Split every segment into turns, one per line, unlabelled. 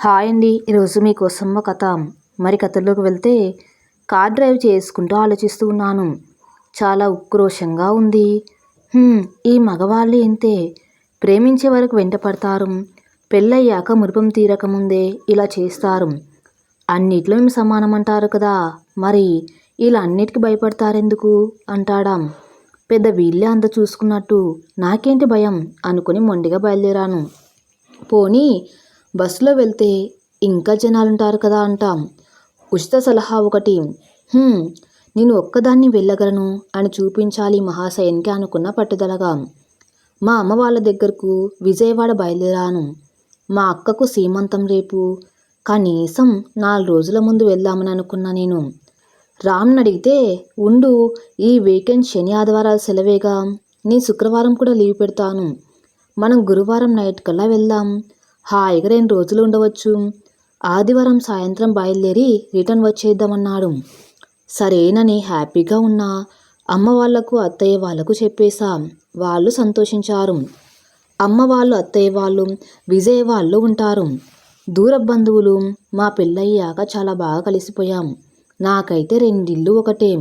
Hi అండి. ఈరోజు మీకోసం ఒక కథ. మరి కథల్లోకి వెళ్తే కార్ డ్రైవ్ చేసుకుంటూ ఆలోచిస్తూ ఉన్నాను. చాలా ఉక్రోషంగా ఉంది. ఈ మగవాళ్ళు ఇంతే. ప్రేమించే వరకు వెంట పడతారు పెళ్ళయ్యాక మురిపం తీరకముందే ఇలా చేస్తారు. అన్నిట్లో మేము సమానం అంటారు కదా. మరి ఇలా అన్నిటికీ భయపడతారెందుకు? అంటాడా. పెద్ద వీళ్ళే అంత చూసుకున్నట్టు నాకేంటి భయం? అనుకుని మొండిగా బయలుదేరాను. పోనీ బస్సులో వెళ్తే ఇంకా జనాలుంటారు కదా అంటాం. ఉచిత సలహా ఒకటి. నేను ఒక్కదాన్ని వెళ్ళగలను అని చూపించాలి మహాశయన్కి అనుకున్న పట్టుదలగా. మా అమ్మ వాళ్ళ దగ్గరకు విజయవాడ బయలుదేరాను. మా అక్కకు సీమంతం రేపు. కనీసం నాలుగు రోజుల ముందు వెళ్దామని అనుకున్నా నేను. రామ్ని అడిగితే ఉండు ఈ వీకెండ్ శని ఆదివారాలు సెలవేగా. నీ శుక్రవారం కూడా లీవ్ పెడతాను. మనం గురువారం నైట్ కల్లా వెళ్దాం. హాయిగా రెండు రోజులు ఉండవచ్చు. ఆదివారం సాయంత్రం బయలుదేరి రిటర్న్ వచ్చేద్దామన్నాడు. సరేనని హ్యాపీగా ఉన్న. అమ్మ వాళ్ళకు అత్తయ్య వాళ్ళకు చెప్పేశా. వాళ్ళు సంతోషించారు. అమ్మ వాళ్ళు అత్తయ్య వాళ్ళు విజయ్ వాళ్ళు ఉంటారు. దూర బంధువులు మా పెళ్ళయ్యాక చాలా బాగా కలిసిపోయాం. నాకైతే రెండిల్లు ఒకటే.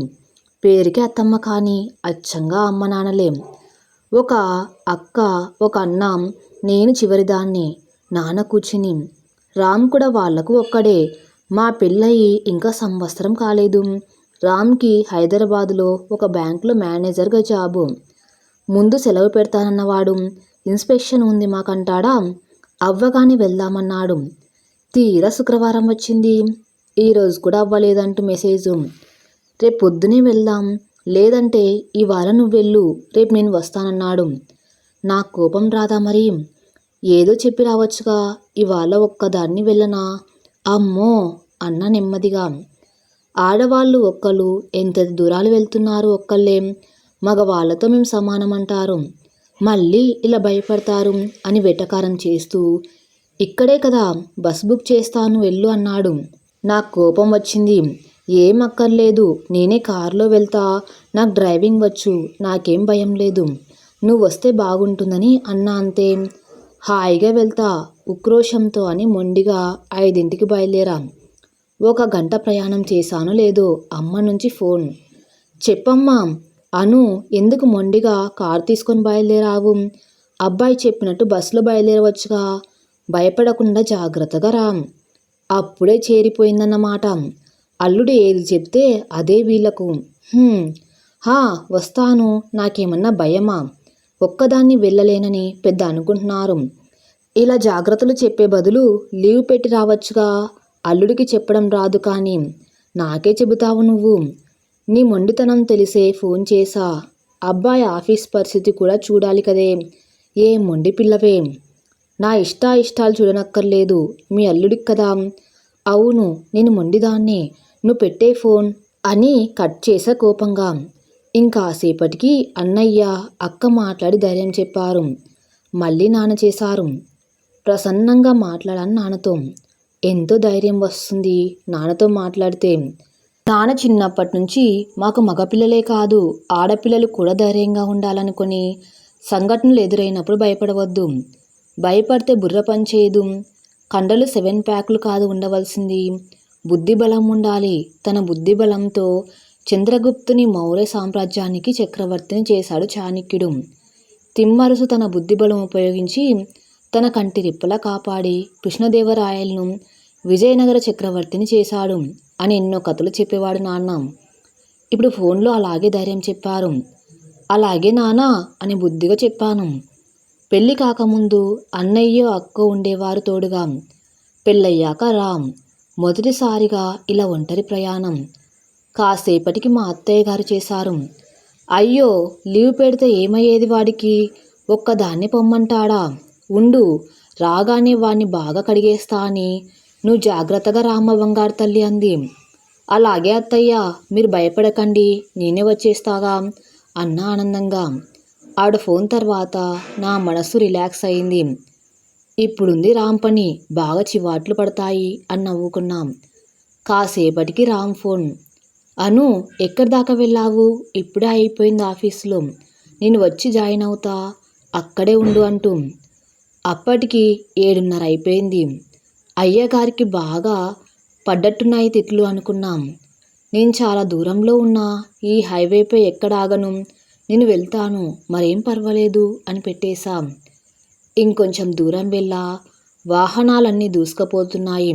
పేరుకి అత్తమ్మ కానీ అచ్చంగా అమ్మ నాన్నలేం. ఒక అక్క ఒక అన్న నేను చివరిదాన్ని. నాన్న కూర్చుని రామ్ కూడా వాళ్ళకు ఒక్కడే. మా పెళ్ళయి ఇంకా సంవత్సరం కాలేదు. రామ్కి హైదరాబాదులో ఒక బ్యాంకులో మేనేజర్గా జాబు. ముందు సెలవు పెడతానన్నవాడు. ఇన్స్పెక్షన్ ఉంది మాకంటాడా? అవ్వగానే వెళ్దామన్నాడు. తీరా శుక్రవారం వచ్చింది. ఈరోజు కూడా అవ్వలేదంటూ మెసేజ్. రేపు పొద్దునే వెళ్దాం. లేదంటే ఇవాళ నువ్వు వెళ్ళు రేపు నేను వస్తానన్నాడు. నా కోపం రాదా మరి? ఏదో చెప్పి రావచ్చుగా ఇవాళ ఒక్కదాన్ని వెళ్ళనా? అమ్మో! అన్న నెమ్మదిగా. ఆడవాళ్ళు ఒక్కళ్ళు ఎంత దూరాలు వెళ్తున్నారు ఒక్కళ్ళేం? మగవాళ్ళతో మేము సమానం అంటారు మళ్ళీ ఇలా భయపడతారు అని వెటకారం చేస్తూ ఇక్కడే కదా బస్ బుక్ చేస్తాను వెళ్ళు అన్నాడు. నాకు కోపం వచ్చింది. ఏం అక్కర్లేదు నేనే కారులో వెళ్తా. నాకు డ్రైవింగ్ వచ్చు నాకేం భయం లేదు. నువ్వు వస్తే బాగుంటుందని అన్నా అంతే. హాయిగా వెళ్తా ఉక్రోషంతో అని మొండిగా ఐదింటికి బయలుదేరాం. ఒక గంట ప్రయాణం చేశాను లేదు అమ్మ నుంచి ఫోన్. చెప్పమ్మా అను ఎందుకు మొండిగా కారు తీసుకొని బయలుదేరావు? అబ్బాయి చెప్పినట్టు బస్సులో బయలుదేరవచ్చుగా. భయపడకుండా జాగ్రత్తగా రా. అప్పుడే చేరిపోయిందన్నమాట. అల్లుడు ఏది చెప్తే అదే వీళ్ళకు హా వస్తాను నాకేమన్నా భయమా? ఒక్కదాన్ని వెళ్ళలేనని పెద్ద అనుకుంటున్నారు. ఇలా జాగ్రత్తలు చెప్పే బదులు లీవ్ పెట్టి రావచ్చుగా? అల్లుడికి చెప్పడం రాదు కానీ నాకే చెబుతావు నువ్వు. నీ మొండితనం తెలిసే ఫోన్ చేసా. అబ్బాయి ఆఫీస్ పరిస్థితి కూడా చూడాలి కదే. ఏ మొండి పిల్లవే. నా ఇష్టా ఇష్టాలు చూడనక్కర్లేదు. మీ అల్లుడికి కదా. అవును నేను మొండిదాన్ని. నువ్వు పెట్టే ఫోన్ అని కట్ చేసా కోపంగా. ఇంకాసేపటికి అన్నయ్య అక్క మాట్లాడి ధైర్యం చెప్పారు. మళ్ళీ నాన్న చేశారు. ప్రసన్నంగా మాట్లాడాను నాన్నతో. ఎంతో ధైర్యం వస్తుంది నాన్నతో మాట్లాడితే. నాన్న చిన్నప్పటి నుంచి మాకు మగపిల్లలే కాదు ఆడపిల్లలు కూడా ధైర్యంగా ఉండాలనుకొని సంఘటనలు ఎదురైనప్పుడు భయపడవద్దు. భయపడితే బుర్ర పనిచేయదు కండలు సెవెన్ ప్యాకులు కాదు ఉండవలసింది. బుద్ధి బలం ఉండాలి. తన బుద్ధి బలంతో చంద్రగుప్తుని మౌర్య సామ్రాజ్యానికి చక్రవర్తిని చేశాడు చాణక్యుడు. తిమ్మరుసు తన బుద్ధిబలం ఉపయోగించి తన కంటి రెప్పలా కాపాడి కృష్ణదేవరాయలను విజయనగర చక్రవర్తిని చేశాడు అని ఎన్నో కథలు చెప్పేవాడు నాన్న. ఇప్పుడు ఫోన్లో అలాగే ధైర్యం చెప్పారు. అలాగే నానా అని బుద్ధిగా చెప్పాను. పెళ్ళి కాకముందు అన్నయ్యో అక్కో ఉండేవారు తోడుగా. పెళ్ళయ్యాక రామ్ మొదటిసారిగా ఇలా ఒంటరి ప్రయాణం. కాసేపటికి మా అత్తయ్య గారు చేశారు. అయ్యో లీవ్ పెడితే ఏమయ్యేది వాడికి? ఒక్కదాన్ని పొమ్మంటాడా? ఉండు రాగానే వాణ్ణి బాగా కడిగేస్తా అని. నువ్వు జాగ్రత్తగా రామ్మ బంగారు తల్లి అంది. అలాగే అత్తయ్య మీరు భయపడకండి నేనే వచ్చేస్తాగా అన్న ఆనందంగా. ఆడ ఫోన్ తర్వాత నా మనసు రిలాక్స్ అయింది. ఇప్పుడుంది రామ్ పని బాగా చివాట్లు పడతాయి అని నవ్వుకున్నాం. కాసేపటికి రామ్ ఫోన్. అను ఎక్కడి దాకా వెళ్ళావు? ఇప్పుడే అయిపోయింది ఆఫీస్లో. నేను వచ్చి జాయిన్ అవుతా? అక్కడే ఉండు అంటూ. అప్పటికి ఏడున్నర అయిపోయింది. అయ్యగారికి బాగా పడ్డట్టున్నాయి తిట్లు అనుకున్నాం. నేను చాలా దూరంలో ఉన్నా. ఈ హైవేపై ఎక్కడ ఆగను? నేను వెళ్తాను. మరేం పర్వాలేదు అని పెట్టేశాం. ఇంకొంచెం దూరం వెళ్ళా. వాహనాలన్నీ దూసుకుపోతున్నాయి.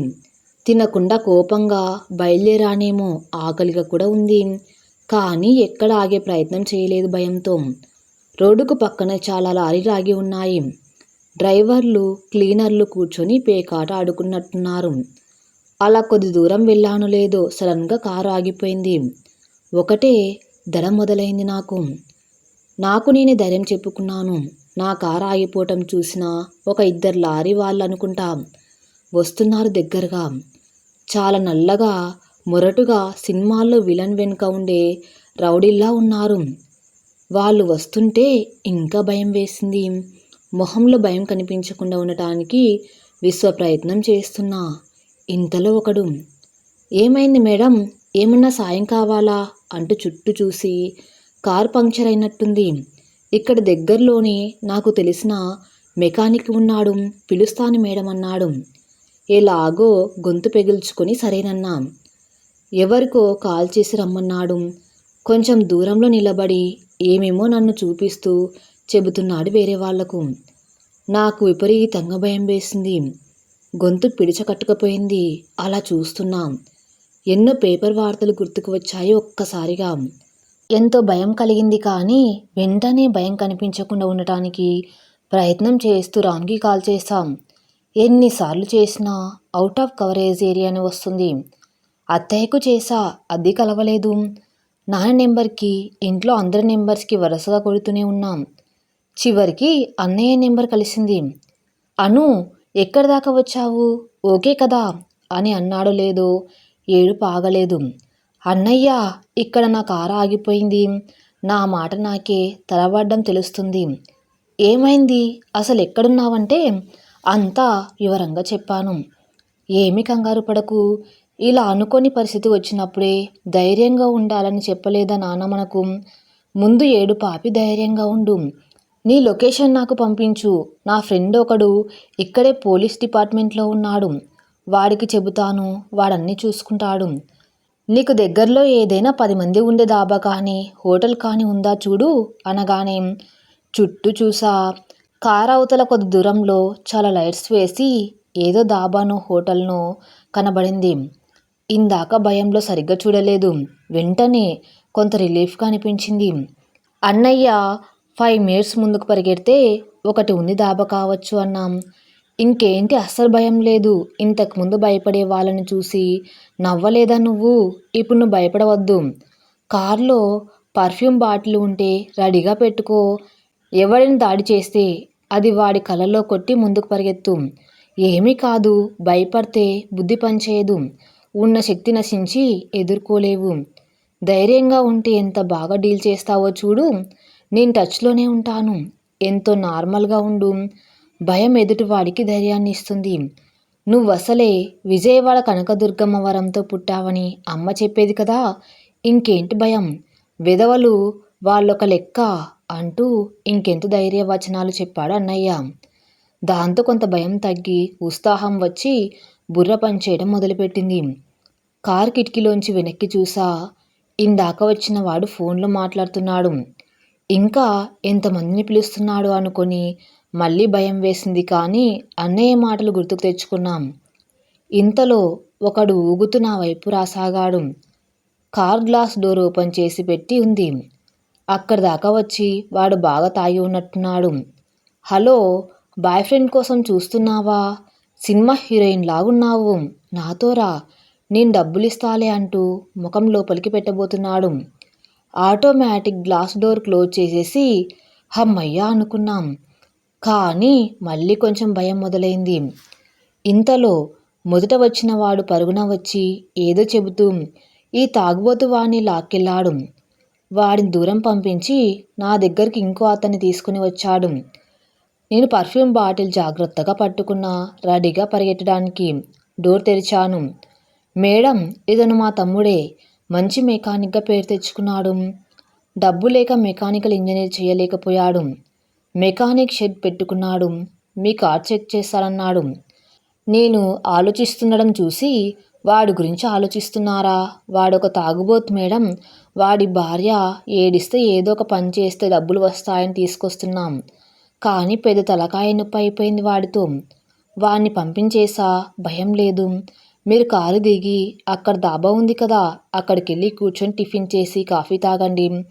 తినకుండా కోపంగా బయలుదేరానేమో ఆకలిగా కూడా ఉంది. కానీ ఎక్కడ ఆగే ప్రయత్నం చేయలేదు భయంతో. రోడ్డుకు పక్కన చాలా లారీలు ఆగి ఉన్నాయి. డ్రైవర్లు క్లీనర్లు కూర్చొని పేకాట ఆడుకున్నట్టున్నారు. అలా కొద్ది దూరం వెళ్ళాను లేదో సడన్గా కారు ఆగిపోయింది. ఒకటే ధర మొదలైంది నాకు. నాకు నేనే ధైర్యం చెప్పుకున్నాను. నా కారు ఆగిపోవటం చూసిన ఒక ఇద్దరు లారీ వాళ్ళు అనుకుంటా వస్తున్నారు దగ్గరగా. చాలా నల్లగా మొరటుగా సినిమాల్లో విలన్ వెనుక ఉండే రౌడీల్లా ఉన్నారు. వాళ్ళు వస్తుంటే ఇంకా భయం వేసింది. మొహంలో భయం కనిపించకుండా ఉండటానికి విశ్వ ప్రయత్నం చేస్తున్నా. ఇంతలో ఒకడు ఏమైంది మేడం? ఏమన్నా సాయం కావాలా? అంటూ చుట్టూ చూసి కార్ పంక్చర్ అయినట్టుంది. ఇక్కడ దగ్గరలోనే నాకు తెలిసిన మెకానిక్ ఉన్నాడు. పిలుస్తాను మేడం అన్నాడు. ఎలాగో గొంతు పెగిల్చుకొని సరేనన్నా. ఎవరికో కాల్ చేసి రమ్మన్నాడు. కొంచెం దూరంలో నిలబడి ఏమేమో నన్ను చూపిస్తూ చెబుతున్నాడు వేరే వాళ్ళకు. నాకు విపరీతంగా భయం వేసింది. గొంతు పిడిచకట్టుకపోయింది. అలా చూస్తున్నాం. ఎన్నో పేపర్ వార్తలు గుర్తుకు వచ్చాయి ఒక్కసారిగా. ఎంతో భయం కలిగింది కానీ వెంటనే భయం కనిపించకుండా ఉండటానికి ప్రయత్నం చేస్తూ రామ్కి కాల్ చేశాం. ఎన్నిసార్లు చేసినా అవుట్ ఆఫ్ కవరేజ్ ఏరియాని వస్తుంది. అత్తయ్యకు చేసా అది కలవలేదు. నాన్న నెంబర్కి ఇంట్లో అందరి నెంబర్స్కి వరుసగా కొడుతూనే ఉన్నాం. చివరికి అన్నయ్య నెంబర్ కలిసింది. అను ఎక్కడి దాకా వచ్చావు? ఓకే కదా అని అన్నాడు లేదో ఏడుపు ఆగలేదు అన్నయ్య ఇక్కడ నా కారు ఆగిపోయింది. నా మాట నాకే తలబడ్డం తెలుస్తుంది. ఏమైంది? అసలు ఎక్కడున్నావంటే అంతా వివరంగా చెప్పాను. ఏమి కంగారు పడకు. ఇలా అనుకోని పరిస్థితి వచ్చినప్పుడే ధైర్యంగా ఉండాలని చెప్పలేదా నాన్న మనకు? ముందు ఏడు పాపి ధైర్యంగా ఉండు. నీ లొకేషన్ నాకు పంపించు. నా ఫ్రెండ్ ఒకడు ఇక్కడే పోలీస్ డిపార్ట్మెంట్లో ఉన్నాడు. వాడికి చెబుతాను. వాడన్నీ చూసుకుంటాడు. నీకు దగ్గరలో ఏదైనా పది మంది ఉండే దాబా కానీ హోటల్ కానీ ఉందా చూడు అనగానే. చుట్టూ చూసా. కార్ అవతల కొద్ది దూరంలో చాలా లైట్స్ వేసి ఏదో దాబానో హోటల్నో కనబడింది. ఇందాక భయంలో సరిగ్గా చూడలేదు. వెంటనే కొంత రిలీఫ్గా అనిపించింది. అన్నయ్య ఫైవ్ మినిట్స్ ముందుకు పరిగెడితే ఒకటి ఉంది దాబా కావచ్చు అన్నాం. ఇంకేంటి అస్సలు భయం లేదు. ఇంతకుముందు భయపడే వాళ్ళని చూసి నవ్వలేదా నువ్వు? ఇప్పుడు నువ్వు భయపడవద్దు. కార్లో పర్ఫ్యూమ్ బాటిల్ ఉంటే రెడీగా పెట్టుకో. ఎవరిని దాడి చేస్తే అది వాడి కలలో కొట్టి ముందుకు పరిగెత్తు. ఏమీ కాదు భయపడితే బుద్ధి పనిచేయదు. ఉన్న శక్తి నశించి ఎదుర్కోలేవు. ధైర్యంగా ఉంటే ఎంత బాగా డీల్ చేస్తావో చూడు. నేను టచ్లోనే ఉంటాను. ఎంతో నార్మల్గా ఉండు. భయం ఎదుటివాడికి ధైర్యాన్ని ఇస్తుంది. నువ్వు అసలే విజయవాడ కనకదుర్గమ్మ వరంతో పుట్టావని అమ్మ చెప్పేది కదా. ఇంకేంటి భయం? విధవలు వాళ్ళొక లెక్క అంటూ ఇంకెంత ధైర్యవచనాలు చెప్పాడు అన్నయ్య. దాంతో కొంత భయం తగ్గి ఉత్సాహం వచ్చి బుర్ర పనిచేయడం మొదలుపెట్టింది. కార్ కిటికీలోంచి వెనక్కి చూసా ఇందాక వచ్చిన వాడు ఫోన్లో మాట్లాడుతున్నాడు. ఇంకా ఎంతమందిని పిలుస్తున్నాడు అనుకొని మళ్ళీ భయం వేసింది కానీ అన్నయ్య మాటలు గుర్తుకు తెచ్చుకున్నాం. ఇంతలో ఒకడు ఊగుతూ నా వైపు రాసాగాడు. కార్ గ్లాస్ డోర్ ఓపెన్ చేసి పెట్టి ఉంది. అక్కడి దాకా వచ్చి వాడు బాగా తాగి ఉన్నట్టున్నాడు. హలో బాయ్ ఫ్రెండ్ కోసం చూస్తున్నావా? సినిమా హీరోయిన్ లాగున్నావు. నాతో రా. నేను డబ్బులు ఇస్తాలే అంటూ ముఖం లోపలికి పెట్టబోతున్నాడు. ఆటోమేటిక్ గ్లాస్ డోర్ క్లోజ్ చేసేసి హమ్మయ్యా అనుకున్నాం. కానీ మళ్ళీ కొంచెం భయం మొదలైంది. ఇంతలో మొదట వచ్చిన వాడు పరుగున వచ్చి ఏదో చెబుతూ ఈ తాగుబోతు వాణ్ణి లాక్కెళ్ళాడు. వాడిని దూరం పంపించి నా దగ్గరికి ఇంకో అతన్ని తీసుకుని వచ్చాడు. నేను పర్ఫ్యూమ్ బాటిల్ జాగ్రత్తగా పట్టుకున్నా రెడీగా పరిగెట్టడానికి డోర్ తెరిచాను. మేడం ఇతను మా తమ్ముడే. మంచి మెకానిక్గా పేరు తెచ్చుకున్నాడు. డబ్బు లేక మెకానికల్ ఇంజనీర్ చేయలేకపోయాడు. మెకానిక్ షెడ్ పెట్టుకున్నాడు. మీ కార్ చెక్ చేస్తానన్నాడు. నేను ఆలోచిస్తుండడం చూసి వాడి గురించి ఆలోచిస్తున్నారా? వాడొక తాగుబోతు మేడం. వాడి భార్య ఏడిస్తే ఏదో ఒక పని చేస్తే డబ్బులు వస్తాయని తీసుకొస్తున్నాం. కానీ పెద్ద తలకాయ నొప్పి అయిపోయింది వాడితో. వాడిని పంపించేసా? భయం లేదు. మీరు కారు దిగి అక్కడ దాబా ఉంది కదా అక్కడికి వెళ్ళి కూర్చొని టిఫిన్ చేసి కాఫీ తాగండి.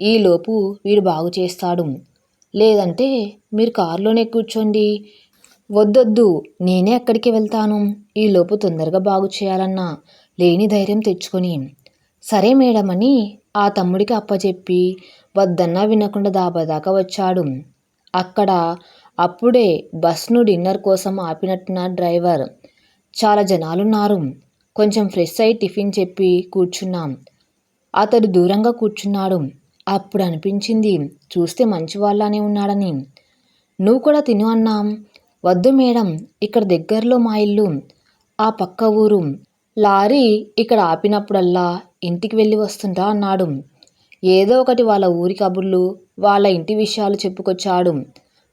ఈలోపు వీడు బాగు చేస్తాడు. లేదంటే మీరు కారులోనే కూర్చోండి. వద్దొద్దు నేనే అక్కడికి వెళ్తాను. ఈలోపు తొందరగా బాగు చేయాలన్నా లేని ధైర్యం తెచ్చుకొని. సరే మేడం అని ఆ తమ్ముడికి అప్పచెప్పి వద్దన్నా వినకుండా దాబా దాకా వచ్చాడు. అక్కడ అప్పుడే బస్ను డిన్నర్ కోసం ఆపినట్టున్న డ్రైవర్. చాలా జనాలున్నారు. కొంచెం ఫ్రెష్ అయి టిఫిన్ చెప్పి కూర్చున్నాం. అతడు దూరంగా కూర్చున్నాడు. అప్పుడు అనిపించింది చూస్తే మంచివాళ్ళనే ఉన్నాడని. నువ్వు కూడా తిను అన్నాం. వద్దు మేడం ఇక్కడ దగ్గరలో మా ఇల్లు ఆ పక్క ఊరు. లారీ ఇక్కడ ఆపినప్పుడల్లా ఇంటికి వెళ్ళి వస్తుంటా అన్నాడు. ఏదో ఒకటి వాళ్ళ ఊరి కబుర్లు వాళ్ళ ఇంటి విషయాలు చెప్పుకొచ్చాడు.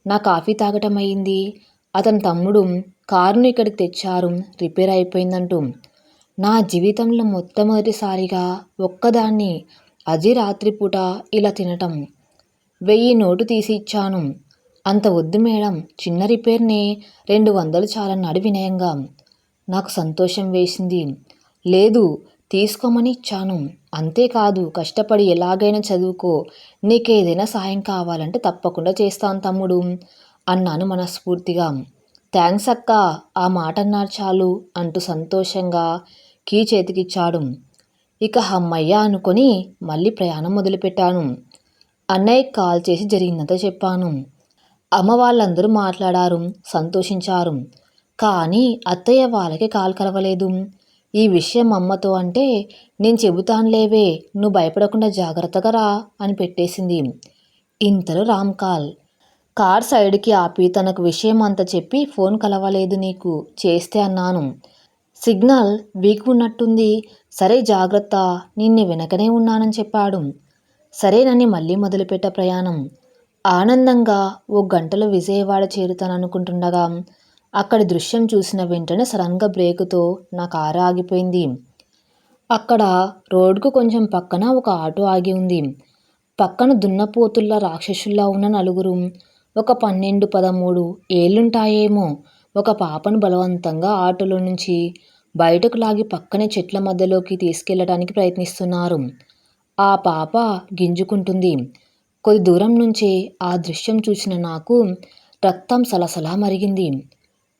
నా కాఫీ తాగటం అయింది. అతని తమ్ముడు కారును ఇక్కడికి తెచ్చారు. రిపేర్ అయిపోయిందంటూ. నా జీవితంలో మొట్టమొదటిసారిగా ఒక్కదాన్ని అజీ రాత్రిపూట ఇలా తినటం. వెయ్యి నోటు తీసి ఇచ్చాను. అంత వద్దు మేడం. చిన్న రిపేర్నే రెండు వందలు చాలన్నాడు వినయంగా నాకు సంతోషం వేసింది. లేదు తీసుకోమని ఇచ్చాను. అంతేకాదు కష్టపడి ఎలాగైనా చదువుకో. నీకేదైనా సాయం కావాలంటే తప్పకుండా చేస్తాను తమ్ముడు అన్నాను మనస్ఫూర్తిగా. థ్యాంక్స్ అక్క ఆ మాట అన్నారు చాలు అంటూ సంతోషంగా కీ చేతికిచ్చాడు. ఇక హమ్మయ్య అనుకొని మళ్ళీ ప్రయాణం మొదలుపెట్టాను. అన్నయ్య కాల్ చేసి జరిగిందంతా చెప్పాను. అమ్మ వాళ్ళందరూ మాట్లాడారు సంతోషించారు. కానీ అత్తయ్య వాళ్ళకి కాల్ కలవలేదు. ఈ విషయం అమ్మతో అంటే నేను చెబుతానులేవే నువ్వు భయపడకుండా జాగ్రత్తగా రా అని పెట్టేసింది. ఇంతలో రామ్ కాల్. కార్ సైడ్కి ఆపి తనకు విషయం అంతా చెప్పి ఫోన్ కలవలేదు నీకు చేస్తే అన్నాను. సిగ్నల్ వీక్ ఉన్నట్టుంది. సరే జాగ్రత్త నిన్ను వెనకనే ఉన్నానని చెప్పాడు. సరేనని మళ్ళీ మొదలుపెట్ట ప్రయాణం. ఆనందంగా ఓ గంటలో విజయవాడ చేరుతాననుకుంటుండగా అక్కడి దృశ్యం చూసిన వెంటనే సడన్గా బ్రేకుతో నా కారు ఆగిపోయింది అక్కడ రోడ్డుకు కొంచెం పక్కన ఒక ఆటో ఆగి ఉంది. పక్కన దున్నపోతుల్లా రాక్షసుల్లా ఉన్న నలుగురు ఒక పన్నెండు పదమూడు ఏళ్ళుంటాయేమో. ఒక పాపను బలవంతంగా ఆటోలో నుంచి బయటకు లాగి పక్కనే చెట్ల మధ్యలోకి తీసుకెళ్ళడానికి ప్రయత్నిస్తున్నారు. ఆ పాప గింజుకుంటుంది. కొద్ది దూరం నుంచే ఆ దృశ్యం చూసిన నాకు రక్తం సలసలా మరిగింది.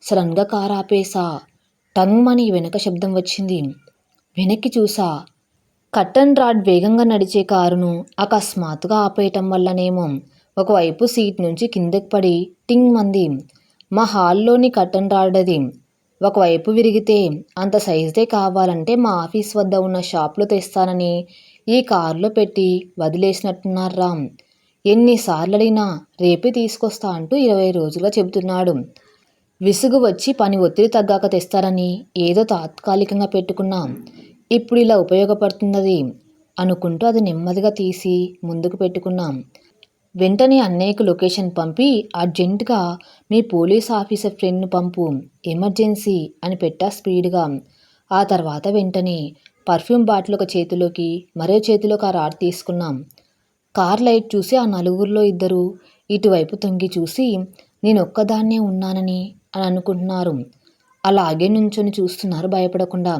సడన్గా కారాపేసా ఆపేసా టంగ్మని వెనక శబ్దం వచ్చింది. వెనక్కి చూసా కట్టన్ రాడ్ వేగంగా నడిచే కారును అకస్మాత్తుగా ఆపేయటం వల్లనేమో ఒకవైపు సీట్ నుంచి కిందకి పడి టింగ్ మంది. మా హాల్లోని కట్టన్ రాడ్ అది ఒకవైపు విరిగితే అంత సైజుదే కావాలంటే మా ఆఫీస్ వద్ద ఉన్న షాప్లో తెస్తానని ఈ కారులో పెట్టి వదిలేసినట్టున్నారా ఎన్నిసార్లైనా ఎన్నిసార్లు అడిగినా రేపే తీసుకొస్తా అంటూ ఇరవై రోజులుగా చెబుతున్నాడు. విసుగు వచ్చి పని ఒత్తిడి తగ్గాక తెస్తారని ఏదో తాత్కాలికంగా పెట్టుకున్నాం ఇప్పుడు ఇలా ఉపయోగపడుతున్నది అనుకుంటూ అది నెమ్మదిగా తీసి ముందుకు పెట్టుకున్నాం. వెంటనే అన్నయ్యకు లొకేషన్ పంపి అర్జెంటుగా మీ పోలీస్ ఆఫీసర్ ఫ్రెండ్ను పంపు ఎమర్జెన్సీ అని పెట్టా స్పీడ్గా. ఆ తర్వాత వెంటనే పర్ఫ్యూమ్ బాటిల్ ఒక చేతిలోకి మరో చేతిలోకి ఆ రాడ్ తీసుకున్నాం. కార్ లైట్ చూసి ఆ నలుగురిలో ఇద్దరు ఇటువైపు తొంగి చూసి నేను ఒక్కదాన్నే ఉన్నానని అని అనుకుంటున్నారు. అలాగే నుంచొని చూస్తున్నారు భయపడకుండా.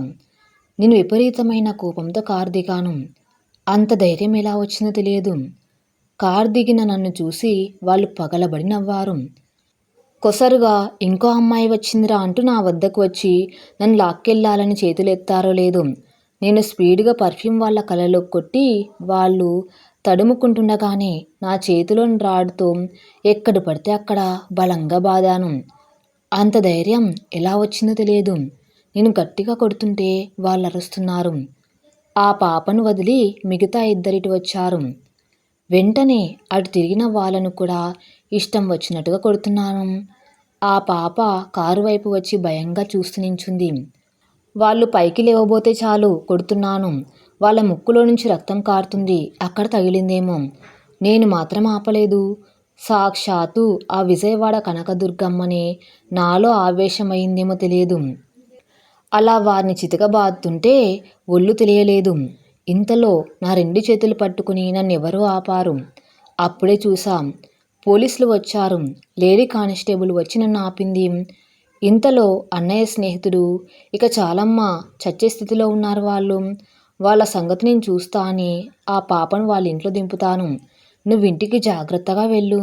నేను విపరీతమైన కోపంతో కారు దిగాను. అంత ధైర్యం ఎలా వచ్చిందో తెలియదు. కార్ దిగిన నన్ను చూసి వాళ్ళు పగలబడి నవ్వారు. కొసరుగా ఇంకో అమ్మాయి వచ్చిందిరా అంటూ నా వద్దకు వచ్చి నన్ను లాక్కెళ్ళాలని చేతులు ఎత్తారో లేదు నేను స్పీడ్గా పర్ఫ్యూమ్ వాళ్ళ కళ్ళలో కొట్టి వాళ్ళు తడుముకుంటుండగానే నా చేతిలోని రాడ్తో ఎక్కడ పడితే అక్కడ బలంగా బాదాను. అంత ధైర్యం ఎలా వచ్చిందో తెలియదు. నేను గట్టిగా కొడుతుంటే వాళ్ళు అరుస్తున్నారు ఆ పాపను వదిలి మిగతా ఇద్దరిటి వచ్చారు. వెంటనే అటు తిరిగిన వాళ్ళను కూడా ఇష్టం వచ్చినట్టుగా కొడుతున్నాను. ఆ పాప కారు వైపు వచ్చి భయంగా చూస్తూ నించుంది. వాళ్ళు పైకి లేవబోతే చాలు కొడుతున్నాను. వాళ్ళ ముక్కులో నుంచి రక్తం కారుతుంది. అక్కడ తగిలిందేమో. నేను మాత్రం ఆపలేదు. సాక్షాత్తు ఆ విజయవాడ కనకదుర్గమ్మనే నాలో ఆవేశమైందేమో తెలియదు. అలా వారిని చితకబాదుతుంటే ఒళ్ళు తెలియలేదు. ఇంతలో నా రెండు చేతులు పట్టుకుని నన్ను ఎవరో ఆపారు. అప్పుడే చూసాం పోలీసులు వచ్చారు. లేడీ కానిస్టేబుల్ వచ్చి నన్ను ఆపింది. ఇంతలో అన్నయ్య స్నేహితుడు ఇక చాలమ్మ చచ్చే స్థితిలో ఉన్నారు వాళ్ళు. వాళ్ళ సంగతి నేను చూస్తా అని ఆ పాపను వాళ్ళ ఇంట్లో దింపుతాను. నువ్వు ఇంటికి జాగ్రత్తగా వెళ్ళు.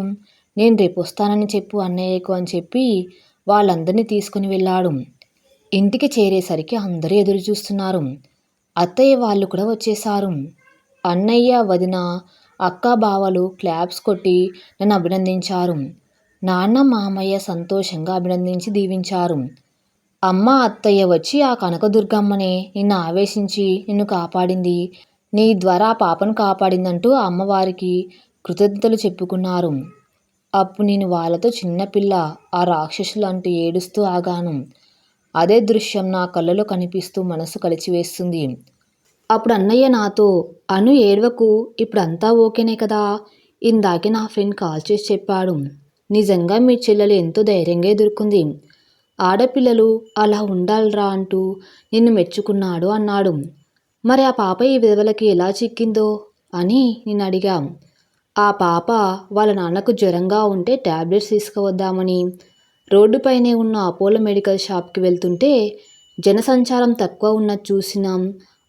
నేను రేపు వస్తానని చెప్పు అన్నయ్యకు అని చెప్పి వాళ్ళందరినీ తీసుకుని వెళ్ళాడు. ఇంటికి చేరేసరికి అందరూ ఎదురు చూస్తున్నారు. అత్తయ్య వాళ్ళు కూడా వచ్చేసారు అన్నయ్య వదిన అక్క బావలు క్లాప్స్ కొట్టి నన్ను అభినందించారు. నాన్న మామయ్య సంతోషంగా అభినందించి దీవించారు. అమ్మ అత్తయ్య వచ్చి ఆ కనకదుర్గమ్మనే నిన్ను ఆవేశించి నిన్ను కాపాడింది. నీ ద్వారా ఆ పాపను కాపాడిందంటూ అమ్మవారికి కృతజ్ఞతలు చెప్పుకున్నారు. అప్పుడు నేను వాళ్ళతో చిన్నపిల్ల ఆ రాక్షసులు అంటూ ఏడుస్తూ ఆగాను. అదే దృశ్యం నా కళ్ళలో కనిపిస్తూ మనసు కలిచివేస్తుంది. అప్పుడు అన్నయ్య నాతో అను ఏడవకు ఇప్పుడు అంతా ఓకేనే కదా? ఇందాకే నా ఫ్రెండ్ కాల్ చేసి చెప్పాడు. నిజంగా మీ చెల్లెలు ఎంతో ధైర్యంగా ఎదుర్కొంది. ఆడపిల్లలు అలా ఉండాలిరా అంటూ నిన్ను మెచ్చుకున్నాడు అన్నాడు. మరి ఆ పాప ఈ విధవలకి ఎలా చిక్కిందో అని నేను అడిగాం. ఆ పాప వాళ్ళ నాన్నకు జ్వరంగా ఉంటే ట్యాబ్లెట్స్ తీసుకువద్దామని. రోడ్డుపైనే ఉన్న అపోలో మెడికల్ షాప్కి వెళ్తుంటే జనసంచారం తక్కువ ఉన్నది చూసినాం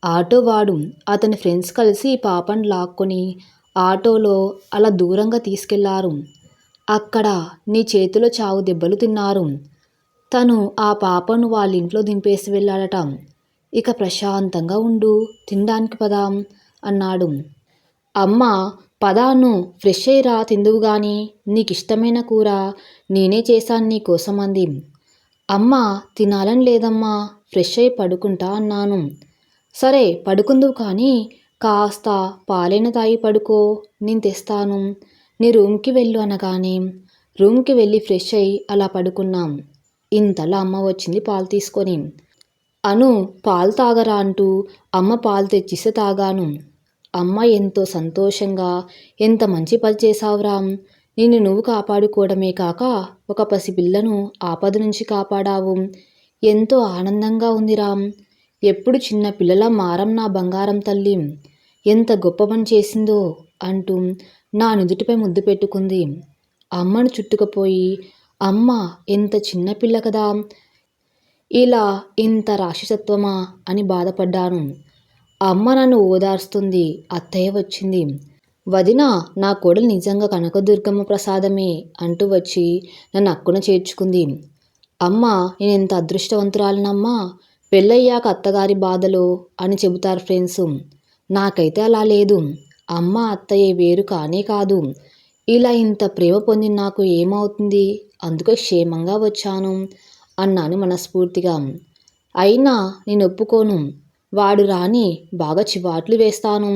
ఆటో వాడు అతని ఫ్రెండ్స్ కలిసి పాపను లాక్కొని ఆటోలో అలా దూరంగా తీసుకెళ్ళారు. అక్కడ నీ చేతిలో చావు దెబ్బలు తిన్నారు. తను ఆ పాపను వాళ్ళ ఇంట్లో దింపేసి వెళ్ళాడట. ఇక ప్రశాంతంగా ఉండు తినడానికి పదాం అన్నాడు. అమ్మ పదాను ఫ్రెష్ అయ్యిరా తిందువు గాని నీకిష్టమైన కూర నేనే చేశాను నీకోసం అంది. అమ్మ తినాలని లేదమ్మా ఫ్రెష్ అయి పడుకుంటా అన్నాను. సరే పడుకుందువు కానీ కాస్త పాలైన తాయి పడుకో నేను తెస్తాను. నీ రూమ్కి వెళ్ళు అనగానే రూమ్కి వెళ్ళి ఫ్రెష్ అయ్యి అలా పడుకున్నాం. ఇంతలో అమ్మ వచ్చింది పాలు తీసుకొని. అను పాలు తాగరా అంటూ అమ్మ పాలు తెచ్చిస్తే తాగాను. అమ్మ ఎంతో సంతోషంగా ఎంత మంచి పని చేశావురా నిన్ను నువ్వు కాపాడుకోవడమే కాక ఒక పసిపిల్లను ఆపద నుంచి కాపాడావు. ఎంతో ఆనందంగా ఉంది రామ్. ఎప్పుడు చిన్న పిల్లల మారం నా బంగారం తల్లి. ఎంత గొప్ప పని చేసిందో అంటూ నా నుదుటిపై ముద్దు పెట్టుకుంది. అమ్మను చుట్టుకుపోయి అమ్మ ఎంత చిన్నపిల్ల కదా. ఇలా ఇంత రాక్షసత్వమా అని బాధపడ్డాను. అమ్మ నన్ను ఓదార్స్తుంది. అత్తయ్య వచ్చింది. వదిన నా కోడలు నిజంగా కనకదుర్గమ్మ ప్రసాదమే అంటూ వచ్చి నన్ను అక్కున చేర్చుకుంది. అమ్మ నేను ఎంత అదృష్టవంతురాలనమ్మా. పెళ్ళయ్యాక అత్తగారి బాధలు అని చెబుతారు ఫ్రెండ్స్. నాకైతే అలా లేదు. అమ్మ అత్తయ్య వేరు కానే కాదు. ఇలా ఇంత ప్రేమ పొందిన నాకు ఏమవుతుంది? అందుకే క్షేమంగా వచ్చాను అన్నాను మనస్ఫూర్తిగా. అయినా నేను ఒప్పుకోను. వాడు రాని బాగా చివాట్లు వేస్తాను.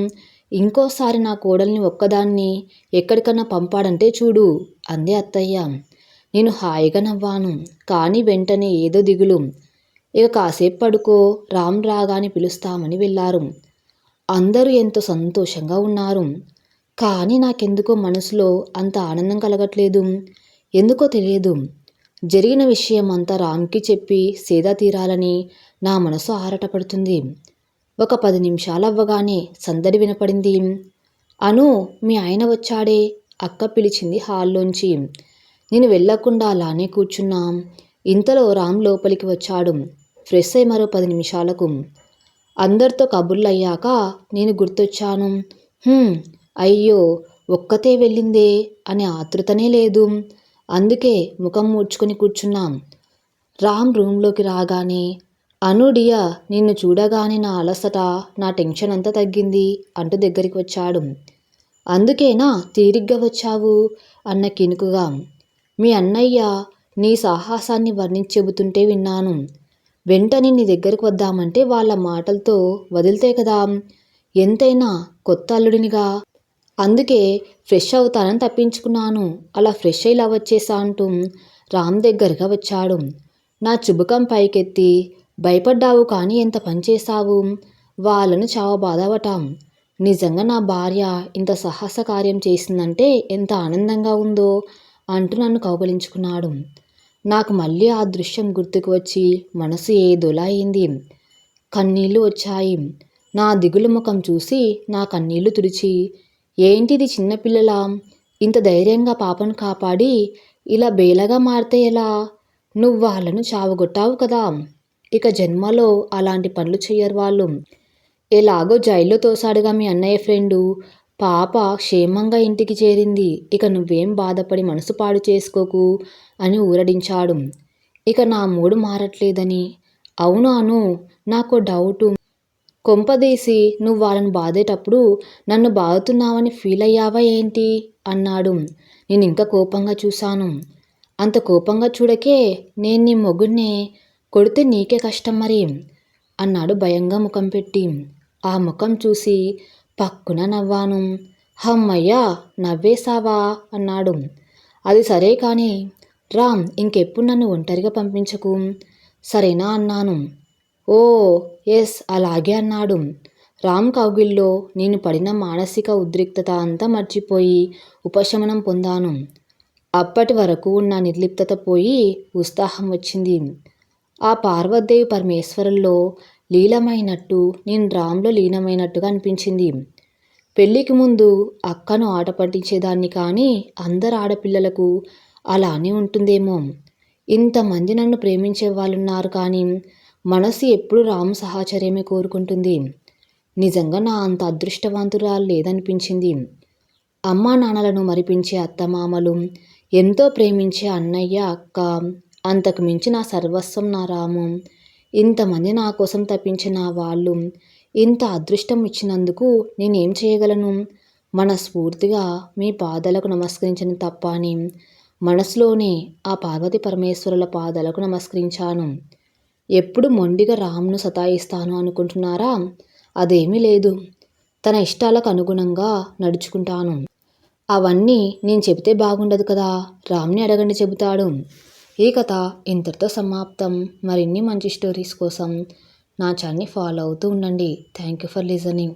ఇంకోసారి నా కోడల్ని ఒక్కదాన్ని ఎక్కడికన్నా పంపాడంటే చూడు అంది అత్తయ్య. నేను హాయిగా నవ్వాను. కానీ వెంటనే ఏదో దిగులు. ఇక కాసేపు పడుకో రామ్ రాగాని పిలుస్తామని వెళ్ళారు అందరూ ఎంతో సంతోషంగా ఉన్నారు. కానీ నాకెందుకో మనసులో అంత ఆనందం కలగట్లేదు. ఎందుకో తెలియదు. జరిగిన విషయం అంతా రామ్కి చెప్పి సేద తీరాలని నా మనసు ఆరాటపడుతుంది. ఒక పది నిమిషాలు అవ్వగానే సందడి వినపడింది. అను మీ ఆయన వచ్చాడే? అక్క పిలిచింది హాల్లోంచి. నేను వెళ్ళకుండా అలానే కూర్చున్నాం. ఇంతలో రామ్ లోపలికి వచ్చాడు. ఫ్రెష్ అయి మరో పది నిమిషాలకు. అందరితో కబుర్లు అయ్యాక నేను గుర్తొచ్చాను. అయ్యో ఒక్కతే వెళ్ళిందే అనే ఆతృతనే లేదు. అందుకే ముఖం మూడ్చుకుని కూర్చున్నాం. రామ్ రూంలోకి రాగానే అనుడియా నిన్ను చూడగానే నా అలసట నా టెన్షన్ అంతా తగ్గింది అంటూ దగ్గరికి వచ్చాడు. అందుకేనా తీరిగ్గా వచ్చావు అన్న కినుకుగా. మీ అన్నయ్య నీ సాహసాన్ని వర్ణించి చెబుతుంటే విన్నాను. వెంటనే నీ దగ్గరకు వద్దామంటే వాళ్ళ మాటలతో వదిలితే కదా. ఎంతైనా కొత్త అల్లుడినిగా అందుకే ఫ్రెష్ అవుతానని తప్పించుకున్నాను. అలా ఫ్రెష్ అయ్యి ఇలా వచ్చేసా అంటూ రామ్ దగ్గరగా వచ్చాడు. నా చుబుకం పైకెత్తి భయపడ్డావు కానీ ఎంత పనిచేశావు వాళ్ళను చావ బాధపటాం నిజంగా నా భార్య ఇంత సాహస కార్యం చేసిందంటే ఎంత ఆనందంగా ఉందో అంటూ నన్ను కౌగలించుకున్నాడు. నాకు మళ్ళీ ఆ దృశ్యం గుర్తుకు వచ్చి మనసు ఏదోలా అయింది. కన్నీళ్ళు వచ్చాయి. నా దిగులు ముఖం చూసి నా కన్నీళ్ళు తుడిచి ఏంటిది చిన్నపిల్లలా ఇంత ధైర్యంగా పాపను కాపాడి ఇలా బేలగా మారితే ఎలా? నువ్వు వాళ్ళను చావగొట్టావు కదా. ఇక జన్మలో అలాంటి పనులు చెయ్యరు వాళ్ళు. ఎలాగో జైల్లో తోసాడుగా మీ అన్నయ్య ఫ్రెండు. పాప క్షేమంగా ఇంటికి చేరింది. ఇక నువ్వేం బాధపడి మనసు పాడు చేసుకోకు అని ఊరడించాడు. ఇక నా మూడు మారట్లేదని. అవును అను నాకు డౌటు. కొంపదీసి నువ్వు వాళ్ళని బాధేటప్పుడు నన్ను బాదుతున్నావని ఫీల్ అయ్యావా ఏంటి? అన్నాడు. నేను ఇంకా కోపంగా చూశాను. అంత కోపంగా చూడకే నేను నీ మొగుడినే కొడితే నీకే కష్టం మరి అన్నాడు భయంగా ముఖం పెట్టి. ఆ ముఖం చూసి పక్కున నవ్వాను. హమ్మయ్యా నవ్వేశావా? అన్నాడు. అది సరే కానీ రామ్ ఇంకెప్పుడు నన్ను ఒంటరిగా పంపించకు. సరేనా? అన్నాను. ఓ ఎస్ అలాగే అన్నాడు. రామ్ కౌగిల్లో నేను పడిన మానసిక ఉద్రిక్తత అంతా మర్చిపోయి ఉపశమనం పొందాను. అప్పటి వరకు ఉన్న నిర్లిప్తత పోయి ఉత్సాహం వచ్చింది. ఆ పార్వతీదేవి పరమేశ్వరుల్లో లీలమైనట్టు నేను రామ్లో లీనమైనట్టుగా అనిపించింది. పెళ్ళికి ముందు అక్కను ఆట పట్టించేదాన్ని కానీ అందరు ఆడపిల్లలకు అలానే ఉంటుందేమో. ఇంతమంది నన్ను ప్రేమించే వాళ్ళున్నారు కానీ మనసు ఎప్పుడు రాము సహచర్యమే కోరుకుంటుంది. నిజంగా నా అంత అదృష్టవంతురాలు లేదనిపించింది. అమ్మా నాన్నలను మరిపించే అత్తమామలు ఎంతో ప్రేమించే అన్నయ్య అక్క అంతకు మించి నా సర్వస్వం నా రాము. ఇంతమంది నా కోసం తప్పించిన వాళ్ళు ఇంత అదృష్టం ఇచ్చినందుకు నేనేం చేయగలను? మనస్ఫూర్తిగా మీ పాదాలకు నమస్కరించిన తప్ప అని మనసులోనే ఆ పార్వతి పరమేశ్వరుల పాదాలకు నమస్కరించాను. ఎప్పుడు మొండిగా రామ్ను సతాయిస్తాను అనుకుంటున్నారా? అదేమీ లేదు. తన ఇష్టాలకు అనుగుణంగా నడుచుకుంటాను. అవన్నీ నేను చెబితే బాగుండదు కదా? రామ్ని అడగండి చెబుతాడు. ఈ కథ ఇంతటితో సమాప్తం. మరిన్ని మంచి స్టోరీస్ కోసం నా ఛానల్ని ఫాలో అవుతూ ఉండండి. Thank you for listening.